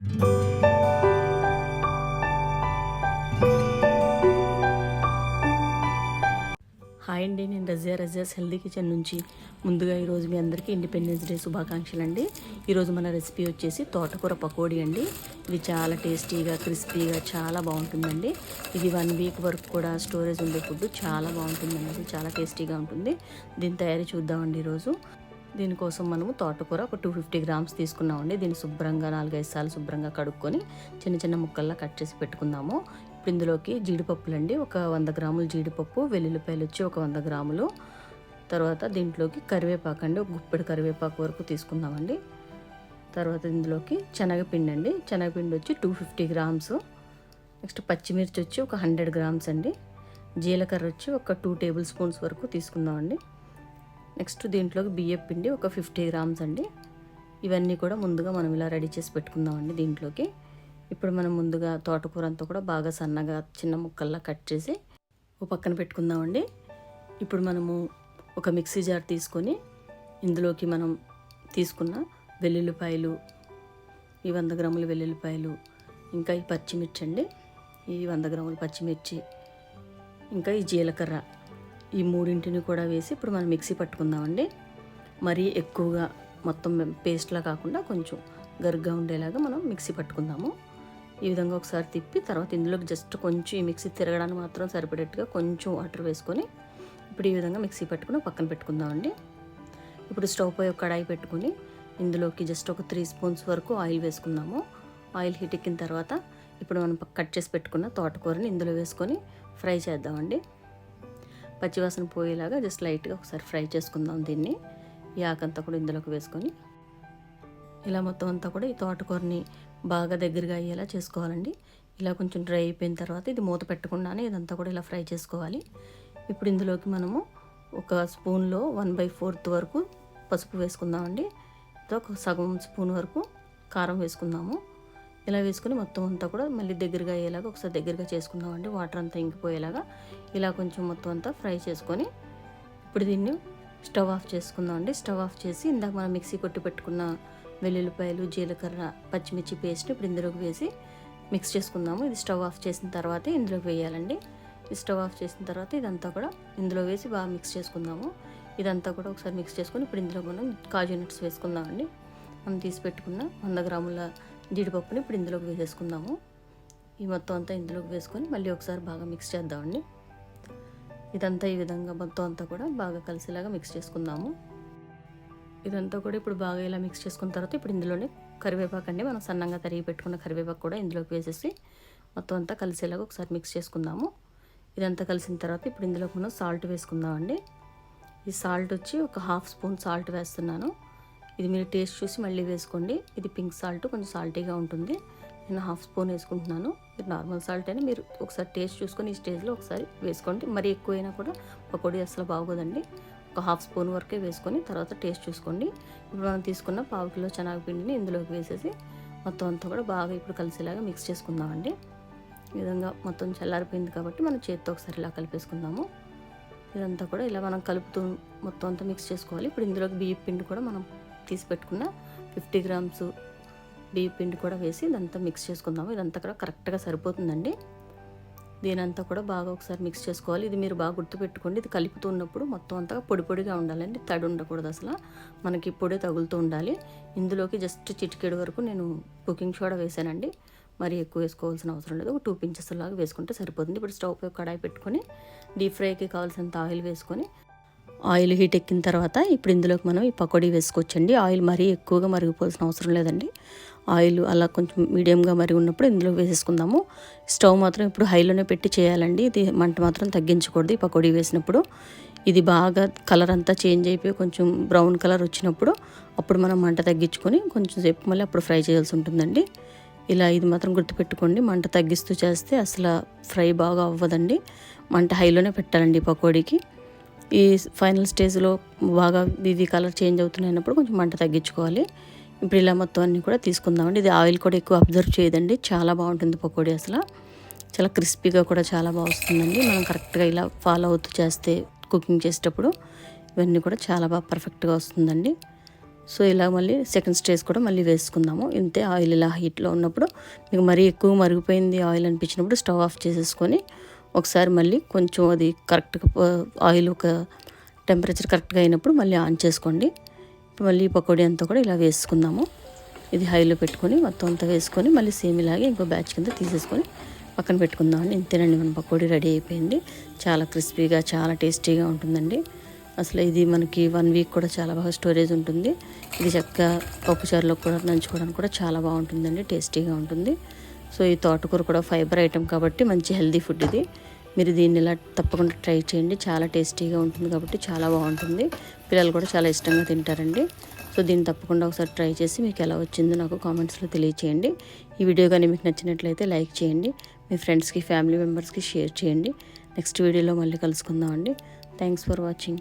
Hi అండి నేను Razia Razia's healthy kitchen నుంచి ముందుగా ఈరోజు మీ అందరికీ ఇండిపెండెన్స్ డే శుభాకాంక్షలు అండి. ఈరోజు మన రెసిపీ వచ్చేసి తోటకూర పకోడీ అండి. ఇది చాలా టేస్టీగా క్రిస్పీగా చాలా బాగుంటుందండి. ఇది వన్ వీక్ వరకు కూడా స్టోరేజ్ ఉండే ఫుడ్ చాలా బాగుంటుందండి చాలా టేస్టీగా ఉంటుంది. దీని తయారీ చూద్దామండి ఈరోజు. దీనికోసం మనము తోటకూర ఒక టూ ఫిఫ్టీ గ్రామ్స్ తీసుకున్నామండి. దీన్ని శుభ్రంగా నాలుగైదు సార్లు శుభ్రంగా కడుక్కొని చిన్న చిన్న ముక్కల్లా కట్ చేసి పెట్టుకుందాము. ఇప్పుడు ఇందులోకి జీడిపప్పులు అండి. ఒక వంద గ్రాములు జీడిపప్పు వెల్లుల్లిపాయలు వచ్చి ఒక వంద గ్రాములు. తర్వాత దీంట్లోకి కరివేపాకు అండి. ఒక గుప్పెడు కరివేపాకు వరకు తీసుకుందామండి. తర్వాత ఇందులోకి శనగపిండి అండి. శనగపిండి వచ్చి టూ ఫిఫ్టీ గ్రామ్స్ నెక్స్ట్ పచ్చిమిర్చి వచ్చి ఒక హండ్రెడ్ గ్రామ్స్ అండి. జీలకర్ర వచ్చి ఒక టూ టేబుల్ స్పూన్స్ వరకు తీసుకుందామండి. నెక్స్ట్ దీంట్లోకి బియ్యం పిండి ఒక ఫిఫ్టీ గ్రామ్స్ అండి. ఇవన్నీ కూడా ముందుగా మనం ఇలా రెడీ చేసి పెట్టుకుందామండి దీంట్లోకి. ఇప్పుడు మనం ముందుగా తోటకూర అంతా కూడా బాగా సన్నగా చిన్న ముక్కల్లా కట్ చేసి ఓ పక్కన పెట్టుకుందామండి. ఇప్పుడు మనము ఒక మిక్సీ జార్ తీసుకొని ఇందులోకి మనం తీసుకున్న వెల్లుల్లిపాయలు ఈ వంద గ్రాముల వెల్లుల్లిపాయలు ఇంకా ఈ పచ్చిమిర్చి అండి ఈ వంద గ్రాముల పచ్చిమిర్చి ఇంకా ఈ జీలకర్ర ఈ మూడింటిని కూడా వేసి ఇప్పుడు మనం మిక్సీ పట్టుకుందామండి. మరీ ఎక్కువగా మొత్తం పేస్ట్లా కాకుండా కొంచెం గరుగ్గా ఉండేలాగా మనం మిక్సీ పట్టుకుందాము. ఈ విధంగా ఒకసారి తిప్పి తర్వాత ఇందులోకి జస్ట్ కొంచెం ఈ మిక్సీ తిరగడానికి మాత్రం సరిపడేట్టుగా కొంచెం వాటర్ వేసుకొని ఇప్పుడు ఈ విధంగా మిక్సీ పట్టుకుని పక్కన పెట్టుకుందామండి. ఇప్పుడు స్టవ్ పై ఒక కడాయి పెట్టుకుని ఇందులోకి జస్ట్ ఒక త్రీ స్పూన్స్ వరకు ఆయిల్ వేసుకుందాము. ఆయిల్ హీట్ ఎక్కిన తర్వాత ఇప్పుడు మనం కట్ చేసి పెట్టుకున్న తోటకూరని ఇందులో వేసుకొని ఫ్రై చేద్దామండి. పచ్చివాసన పోయేలాగా జస్ట్ లైట్గా ఒకసారి ఫ్రై చేసుకుందాం దీన్ని. ఈ ఆకంతా కూడా ఇందులోకి వేసుకొని ఇలా మొత్తం అంతా కూడా ఈ తోటకూరని బాగా దగ్గరగా అయ్యేలా చేసుకోవాలండి. ఇలా కొంచెం డ్రై అయిపోయిన తర్వాత ఇది మూత పెట్టకుండానే ఇదంతా కూడా ఇలా ఫ్రై చేసుకోవాలి. ఇప్పుడు ఇందులోకి మనము ఒక స్పూన్లో వన్ బై ఫోర్త్ వరకు పసుపు వేసుకుందామండి. ఒక సగం స్పూన్ వరకు కారం వేసుకుందాము. ఇలా వేసుకుని మొత్తం అంతా కూడా మళ్ళీ దగ్గరగా అయ్యేలాగా ఒకసారి దగ్గరగా చేసుకుందామండి. వాటర్ అంతా ఇంకిపోయేలాగా ఇలా కొంచెం మొత్తం అంతా ఫ్రై చేసుకొని ఇప్పుడు దీన్ని స్టవ్ ఆఫ్ చేసుకుందామండి. స్టవ్ ఆఫ్ చేసి ఇందాక మనం మిక్సీ కొట్టి పెట్టుకున్న వెల్లుల్లిపాయలు జీలకర్ర పచ్చిమిర్చి పేస్ట్ ఇప్పుడు ఇందులోకి వేసి మిక్స్ చేసుకుందాము. ఇది స్టవ్ ఆఫ్ చేసిన తర్వాత ఇందులోకి వేయాలండి. ఈ స్టవ్ ఆఫ్ చేసిన తర్వాత ఇదంతా కూడా ఇందులో వేసి బాగా మిక్స్ చేసుకుందాము. ఇదంతా కూడా ఒకసారి మిక్స్ చేసుకొని ఇప్పుడు ఇందులో మనం కాజు నట్స్ వేసుకుందామండి. మనం తీసి పెట్టుకున్న వంద గ్రాముల జీడిపప్పుని ఇప్పుడు ఇందులోకి వేసేసుకుందాము. ఈ మొత్తం అంతా ఇందులోకి వేసుకొని మళ్ళీ ఒకసారి బాగా మిక్స్ చేద్దామండి. ఇదంతా ఈ విధంగా మొత్తం అంతా కూడా బాగా కలిసేలాగా మిక్స్ చేసుకుందాము. ఇదంతా కూడా ఇప్పుడు బాగా ఇలా మిక్స్ చేసుకున్న తర్వాత ఇప్పుడు ఇందులోనే కరివేపాకు అండి. మనం సన్నంగా తరిగి పెట్టుకున్న కరివేపాకు కూడా ఇందులోకి వేసేసి మొత్తం అంతా కలిసేలాగా ఒకసారి మిక్స్ చేసుకుందాము. ఇదంతా కలిసిన తర్వాత ఇప్పుడు ఇందులోకి మనం సాల్ట్ వేసుకుందామండి. ఈ సాల్ట్ వచ్చి ఒక హాఫ్ స్పూన్ సాల్ట్ వేస్తున్నాను. ఇది మీరు టేస్ట్ చూసి మళ్ళీ వేసుకోండి. ఇది పింక్ సాల్ట్ కొంచెం సాల్టీగా ఉంటుంది. నేను హాఫ్ స్పూన్ వేసుకుంటున్నాను. మీరు నార్మల్ సాల్ట్ అయినా మీరు ఒకసారి టేస్ట్ చూసుకొని ఈ స్టేజ్లో ఒకసారి వేసుకోండి. మరి ఎక్కువైనా కూడా పకోడీ అసలు బాగోదండి. ఒక హాఫ్ స్పూన్ వరకే వేసుకొని తర్వాత టేస్ట్ చూసుకోండి. ఇప్పుడు మనం తీసుకున్న పావు కిలో శనగపిండిని ఇందులోకి వేసేసి మొత్తం అంతా కూడా బాగా ఇప్పుడు కలిసేలాగా మిక్స్ చేసుకుందామండి. ఈ విధంగా మొత్తం చల్లారిపోయింది కాబట్టి మనం చేతితో ఒకసారి ఇలా కలిపేసుకుందాము. ఇదంతా కూడా ఇలా మనం కలుపుతూ మొత్తం అంతా మిక్స్ చేసుకోవాలి. ఇప్పుడు ఇందులోకి బియ్య పిండి కూడా మనం తీసి పెట్టుకున్న ఫిఫ్టీ గ్రామ్స్ బియ్య పిండి కూడా వేసి ఇదంతా మిక్స్ చేసుకుందాము. ఇదంతా కూడా కరెక్ట్గా సరిపోతుందండి. దీనంతా కూడా బాగా ఒకసారి మిక్స్ చేసుకోవాలి. ఇది మీరు బాగా గుర్తుపెట్టుకోండి. ఇది కలుపుతున్నప్పుడు మొత్తం అంతా పొడి పొడిగా ఉండాలండి. తడి ఉండకూడదు అసలు. మనకి పొడి తగులుతూ ఉండాలి. ఇందులోకి జస్ట్ చిటికెడు వరకు నేను కుకింగ్ సోడా వేసానండి. మరి ఎక్కువ వేసుకోవాల్సిన అవసరం లేదు. ఒక టూ పించెస్ లాగా వేసుకుంటే సరిపోతుంది. ఇప్పుడు స్టవ్ పై కడాయి పెట్టుకొని డీప్ ఫ్రైకి కావాల్సినంత ఆయిల్ వేసుకొని ఆయిల్ హీట్ ఎక్కిన తర్వాత ఇప్పుడు ఇందులోకి మనం ఈ పకోడీ వేసుకోవచ్చండి. ఆయిల్ మరీ ఎక్కువగా మరిగిపోవాల్సిన అవసరం లేదండి. ఆయిల్ అలా కొంచెం మీడియంగా మరిగి ఉన్నప్పుడు ఇందులో వేసేసుకుందాము. స్టవ్ మాత్రం ఇప్పుడు హైలోనే పెట్టి చేయాలండి. ఇది మంట మాత్రం తగ్గించకూడదు ఈ పకోడీ వేసినప్పుడు. ఇది బాగా కలర్ అంతా చేంజ్ అయిపోయి కొంచెం బ్రౌన్ కలర్ వచ్చినప్పుడు అప్పుడు మనం మంట తగ్గించుకొని కొంచెం సేపు మళ్ళీ అప్పుడు ఫ్రై చేయాల్సి ఉంటుందండి. ఇలా ఇది మాత్రం గుర్తుపెట్టుకోండి. మంట తగ్గిస్తూ చేస్తే అసలు ఫ్రై బాగా అవ్వదండి. మంట హైలోనే పెట్టాలండి పకోడీకి. ఈ ఫైనల్ స్టేజ్లో బాగా ఇది కలర్ చేంజ్ అవుతున్నప్పుడు కొంచెం మంట తగ్గించుకోవాలి. ఇప్పుడు ఇలా మొత్తం అన్నీ కూడా తీసుకుందామండి. ఇది ఆయిల్ కూడా ఎక్కువ అబ్జర్వ్ చేయదండి. చాలా బాగుంటుంది పకోడీ అసలు. చాలా క్రిస్పీగా కూడా చాలా బాగా వస్తుందండి. మనం కరెక్ట్గా ఇలా ఫాలో అవుతూ చేస్తే కుకింగ్ చేసేటప్పుడు ఇవన్నీ కూడా చాలా బాగా పర్ఫెక్ట్గా వస్తుందండి. సో ఇలా మళ్ళీ సెకండ్ స్టేజ్ కూడా మళ్ళీ వేసుకుందాము. ఇంతే ఆయిల్ ఇలా హీట్లో ఉన్నప్పుడు మీకు మరీ ఎక్కువ మరిగిపోయింది ఆయిల్ అనిపించినప్పుడు స్టవ్ ఆఫ్ చేసేసుకొని ఒకసారి మళ్ళీ కొంచెం అది కరెక్ట్గా ఆయిల్ ఒక టెంపరేచర్ కరెక్ట్గా అయినప్పుడు మళ్ళీ ఆన్ చేసుకోండి. మళ్ళీ పకోడీ అంతా కూడా ఇలా వేసుకుందాము. ఇది హైలో పెట్టుకొని మొత్తం అంతా వేసుకొని మళ్ళీ సేమ్ ఇలాగే ఇంకో బ్యాచ్ కింద తీసేసుకొని పక్కన పెట్టుకుందామండి ఇంతేనండి మన పకోడీ రెడీ అయిపోయింది. చాలా క్రిస్పీగా చాలా టేస్టీగా ఉంటుందండి. అసలు ఇది మనకి వన్ వీక్ కూడా చాలా బాగా స్టోరేజ్ ఉంటుంది. ఇది చక్కగా పప్పుచారులో కూడా నంచుకోవడానికి కూడా చాలా బాగుంటుందండి టేస్టీగా ఉంటుంది. సో ఈ తోటకూర కూడా ఫైబర్ ఐటెం కాబట్టి మంచి హెల్దీ ఫుడ్ ఇది. మీరు దీన్ని ఇలా తప్పకుండా ట్రై చేయండి. చాలా టేస్టీగా ఉంటుంది కాబట్టి చాలా బాగుంటుంది. పిల్లలు కూడా చాలా ఇష్టంగా తింటారండి. సో దీన్ని తప్పకుండా ఒకసారి ట్రై చేసి మీకు ఎలా వచ్చిందో నాకు కామెంట్స్లో తెలియచేయండి. ఈ వీడియో కానీ మీకు నచ్చినట్లయితే లైక్ చేయండి. మీ ఫ్రెండ్స్కి ఫ్యామిలీ మెంబర్స్కి షేర్ చేయండి. నెక్స్ట్ వీడియోలో మళ్ళీ కలుసుకుందామండి. Thanks for watching.